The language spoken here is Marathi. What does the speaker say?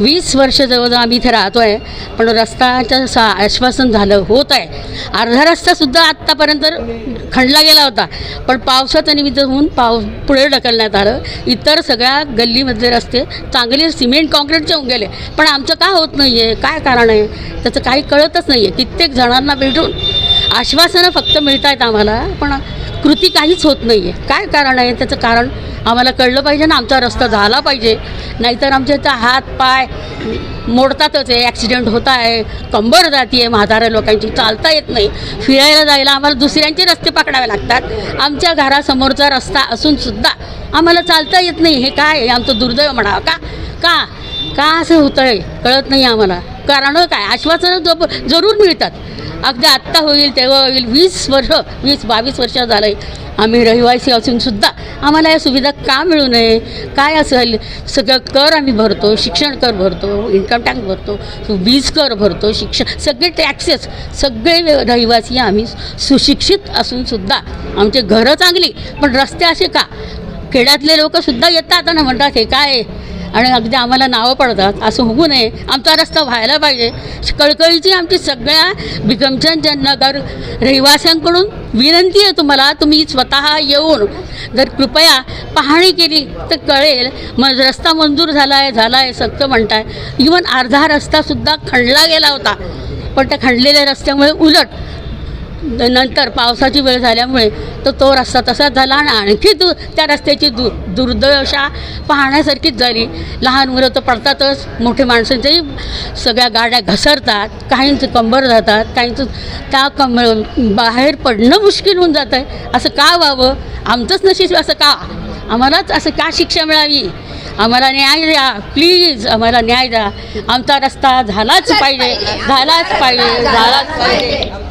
वीस वर्ष जवळजवळ आम्ही इथे राहतो आहे पण रस्त्याचं सा आश्वासन झालं होत आहे. अर्धा रस्तासुद्धा आत्तापर्यंत खणला गेला होता पण पावसाचं निमित्त होऊन पाव पुढे ढकलण्यात आलं. इतर सगळ्या गल्लीमधले रस्ते चांगले सिमेंट कॉन्क्रीटचे होऊन गेले. पण आमचं का होत नाही आहे काय कारण आहे? त्याचं काही कळतच नाही आहे कित्येक जणांना भेटून आश्वासनं फक्त मिळत आहेत आम्हाला पण कृती काहीच होत नाही आहे काय कारण आहे? त्याचं कारण आम्हाला कळलं पाहिजे ना आमचा रस्ता झाला पाहिजे. नाहीतर आमच्या इथं हात पाय मोडतातच आहे. ॲक्सिडेंट होत आहे. कंबर जाती आहे म्हाताऱ्या लोकांची. चालता येत नाही. फिरायला जायला आम्हाला दुसऱ्यांचे रस्ते पकडावे लागतात. आमच्या घरासमोरचा रस्ता असूनसुद्धा आम्हाला चालता येत नाही. हे काय आहे? आमचं दुर्दैव म्हणावं का? का? का असं होतं आहे कळत नाही आम्हाला. कारण काय? आश्वासनं जब जरूर मिळतात. अगदी आत्ता होईल तेव्हा होईल. वीस वर्ष वीस बावीस वर्ष झालं आहे आम्ही रहिवासी असूनसुद्धा आम्हाला या सुविधा का मिळू नये? काय असेल? सगळं कर आम्ही भरतो शिक्षण कर भरतो इन्कम टॅक्स भरतो वीज कर भरतो शिक्षण सगळे टॅक्सेस सगळे रहिवासी आम्ही सुशिक्षित असूनसुद्धा आमचे घरं चांगली पण रस्ते असे का? खेड्यातले लोकसुद्धा येतात आणि म्हणतात हे काय? आणि अगदी आम्हाला नावं पडतात. असं होऊ नये. आमचा रस्ता व्हायला पाहिजे. कळकळीची आमची सगळ्या बिकमचंद नगर रहिवाशांकडून विनंती आहे तुम्हाला तुम्ही स्वतः येऊन जर कृपया पाहणी केली तर कळेल मग रस्ता मंजूर झाला आहे झाला आहे सगळं म्हणताय. इवन अर्धा रस्तासुद्धा खणला गेला होता. पण त्या खणलेल्या रस्त्यामुळे उलट नंतर पावसाची वेळ झाल्यामुळे तर तो रस्ता तसाच झाला आणि आणखी दु त्या रस्त्याची दु दुर्दशा पाहण्यासारखीच झाली. लहान मुलं तर पडतातच मोठे माणसांच्याही सगळ्या गाड्या घसरतात काहींचं कंबर जातात काहींचं त्या कम बाहेर पडणं मुश्किल होऊन जातं आहे असं का व्हावं? आमचंच नशीब असं का? आम्हालाच असं का शिक्षा मिळावी? आम्हाला न्याय द्या प्लीज आम्हाला न्याय द्या. आमचा रस्ता झालाच पाहिजे झालाच पाहिजे झालाच पाहिजे.